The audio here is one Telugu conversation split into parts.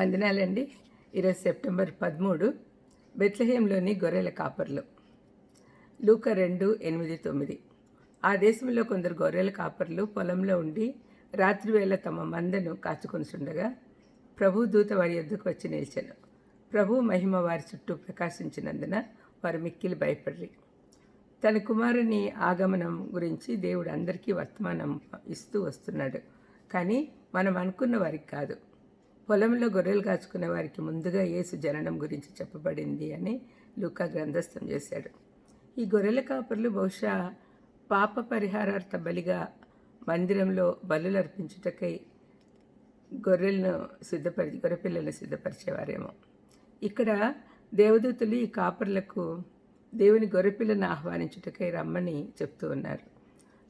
వందనాలండి ఈరోజు సెప్టెంబర్ పదమూడు. బెత్లహేంలోని గొర్రెల కాపర్లు. లూక రెండు ఎనిమిది తొమ్మిది. ఆ దేశంలో కొందరు గొర్రెల కాపర్లు పొలంలో ఉండి రాత్రివేళ తమ మందను కాచుకొనిచుండగా ప్రభు దూత వారి ఎద్దుకు వచ్చి నిలిచాను. ప్రభు మహిమ వారి చుట్టూ ప్రకాశించినందున వారు మిక్కిలి భయపడ్రి. తన కుమారుని ఆగమనం గురించి దేవుడు అందరికీ వర్తమానం ఇస్తూ వస్తున్నాడు. కానీ మనం అనుకున్న వారికి కాదు. పొలంలో గొర్రెలు కాచుకునే వారికి ముందుగా యేసు జననం గురించి చెప్పబడింది అని లూకా గ్రంథస్థం చేశాడు. ఈ గొర్రెల కాపర్లు బహుశా పాప పరిహారార్థ బలిగా మందిరంలో బలులు అర్పించుటకై గొర్రెలను సిద్ధపరి గొర్రెపిల్లలను సిద్ధపరిచేవారేమో. ఇక్కడ దేవదూతలు ఈ కాపర్లకు దేవుని గొర్రెపిల్లను ఆహ్వానించుటకై రమ్మని చెప్తూ ఉన్నారు.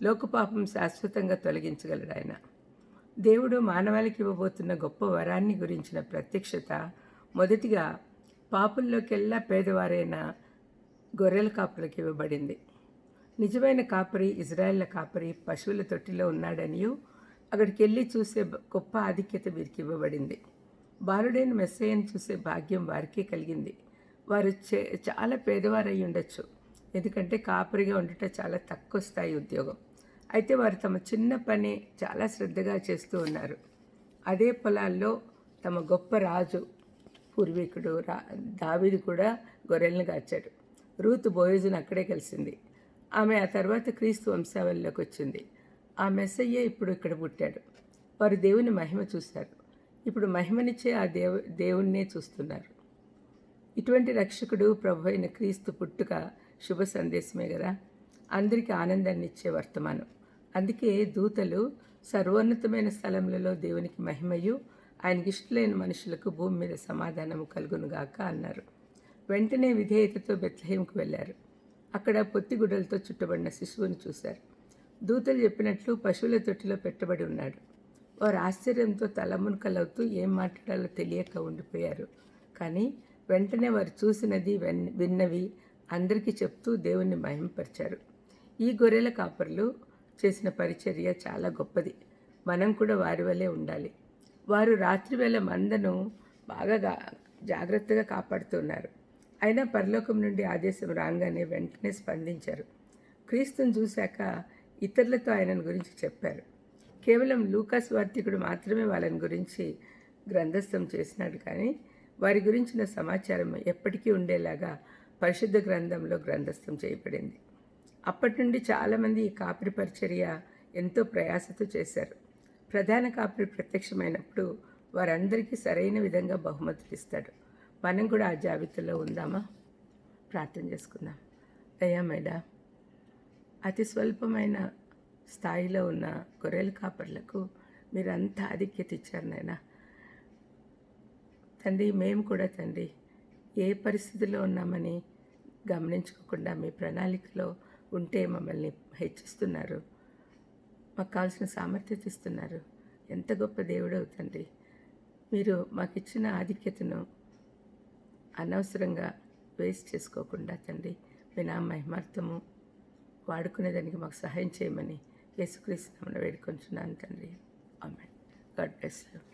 లోకపాపం శాశ్వతంగా తొలగించగలడు ఆయన. దేవుడు మానవాళికి ఇవ్వబోతున్న గొప్ప వరాన్ని గురించిన ప్రత్యక్షత మొదటిగా పాపుల్లోకెల్లా పేదవారైన గొర్రెల కాపులకు ఇవ్వబడింది. నిజమైన కాపరి ఇజ్రాయెళ్ళ కాపరి పశువుల తొట్టిలో ఉన్నాడనియు అక్కడికి వెళ్ళి చూసే గొప్ప ఆధిక్యత వీరికి ఇవ్వబడింది. బాలుడైన మెస్సయ్యను చూసే భాగ్యం వారికే కలిగింది. వారు చే చాలా పేదవారై ఉండొచ్చు. ఎందుకంటే కాపరిగా ఉండటం చాలా తక్కువ స్థాయి ఉద్యోగం. అయితే వారు తమ చిన్న పని చాలా శ్రద్ధగా చేస్తూ ఉన్నారు. అదే పొలాల్లో తమ గొప్ప రాజు పూర్వీకుడు రా దావిది కూడా గొర్రెలను కాచాడు. రూతు బోయోజును అక్కడే కలిసింది. ఆమె ఆ తర్వాత క్రీస్తు వంశావళిలోకి వచ్చింది. ఆ మెస్సయ్య ఇప్పుడు ఇక్కడ పుట్టాడు. వారు దేవుని మహిమ చూశారు. ఇప్పుడు మహిమనిచ్చే ఆ దేవు దేవుణ్ణే చూస్తున్నారు. ఇటువంటి రక్షకుడు ప్రభు అయిన క్రీస్తు పుట్టుక శుభ సందేశమే కదా. అందరికీ ఆనందాన్ని ఇచ్చే వర్తమానం. అందుకే దూతలు సర్వోన్నతమైన స్థలములలో దేవునికి మహిమయు ఆయనకి ఇష్టలేని మనుషులకు భూమి మీద సమాధానము కలుగునుగాక అన్నారు. వెంటనే విధేయతతో బెత్లహేంకు వెళ్ళారు. అక్కడ పొత్తిగుడ్డలతో చుట్టబడిన శిశువుని చూశారు. దూతలు చెప్పినట్లు పశువుల తొట్టిలో పెట్టబడి ఉన్నాడు. వారు ఆశ్చర్యంతో తలమునకలవుతూ ఏం మాట్లాడాలో తెలియక ఉండిపోయారు. కానీ వెంటనే వారు చూసినది విన్నవి అందరికీ చెప్తూ దేవుణ్ణి మహిమపరిచారు. ఈ గొర్రెల కాపర్లు చేసిన పరిచర్య చాలా గొప్పది. మనం కూడా వారి వల్లే ఉండాలి. వారు రాత్రివేళ మందను బాగా జాగ్రత్తగా కాపాడుతున్నారు. అయినా పరలోకం నుండి ఆదేశం రాగానే వెంటనే స్పందించారు. క్రీస్తుని చూశాక ఇతరులతో ఆయనను గురించి చెప్పారు. కేవలం లూకాస్ వార్తికుడు మాత్రమే వాళ్ళని గురించి గ్రంథస్థం చేసినాడు కానీ వారి గురించిన సమాచారం ఎప్పటికీ ఉండేలాగా పరిశుద్ధ గ్రంథంలో గ్రంథస్థం చేయబడింది. అప్పటి నుండి చాలామంది ఈ కాపరి పరిచర్య ఎంతో ప్రయాసతో చేశారు. ప్రధాన కాపరి ప్రత్యక్షమైనప్పుడు వారందరికీ సరైన విధంగా బహుమతులు ఇస్తాడు. మనం కూడా ఆ జాబితాలో ఉందామా? ప్రార్థన చేసుకుందాం. అయ్యా మేడా అతి స్వల్పమైన స్థాయిలో ఉన్న గొర్రెల కాపర్లకు మీరు అంత ఆధిక్యత ఇచ్చారు నాయన. తండ్రి మేము కూడా తండ్రి ఏ పరిస్థితిలో ఉన్నామని గమనించుకోకుండా మీ ప్రణాళికలో ఉంటే మమ్మల్ని హెచ్చిస్తున్నారు. మాకు కావాల్సిన సామర్థ్యత ఇస్తున్నారు. ఎంత గొప్ప దేవుడు తండ్రి. మీరు మాకు ఇచ్చిన ఆధిక్యతను అనవసరంగా వేస్ట్ చేసుకోకుండా తండ్రి మీ నా మహిమార్థము వాడుకునేదానికి మాకు సహాయం చేయమని యేసుక్రీస్తు వేడుకొంచున్నాను తండ్రి. ఆమె గాడ్ బ్లెస్ యూ.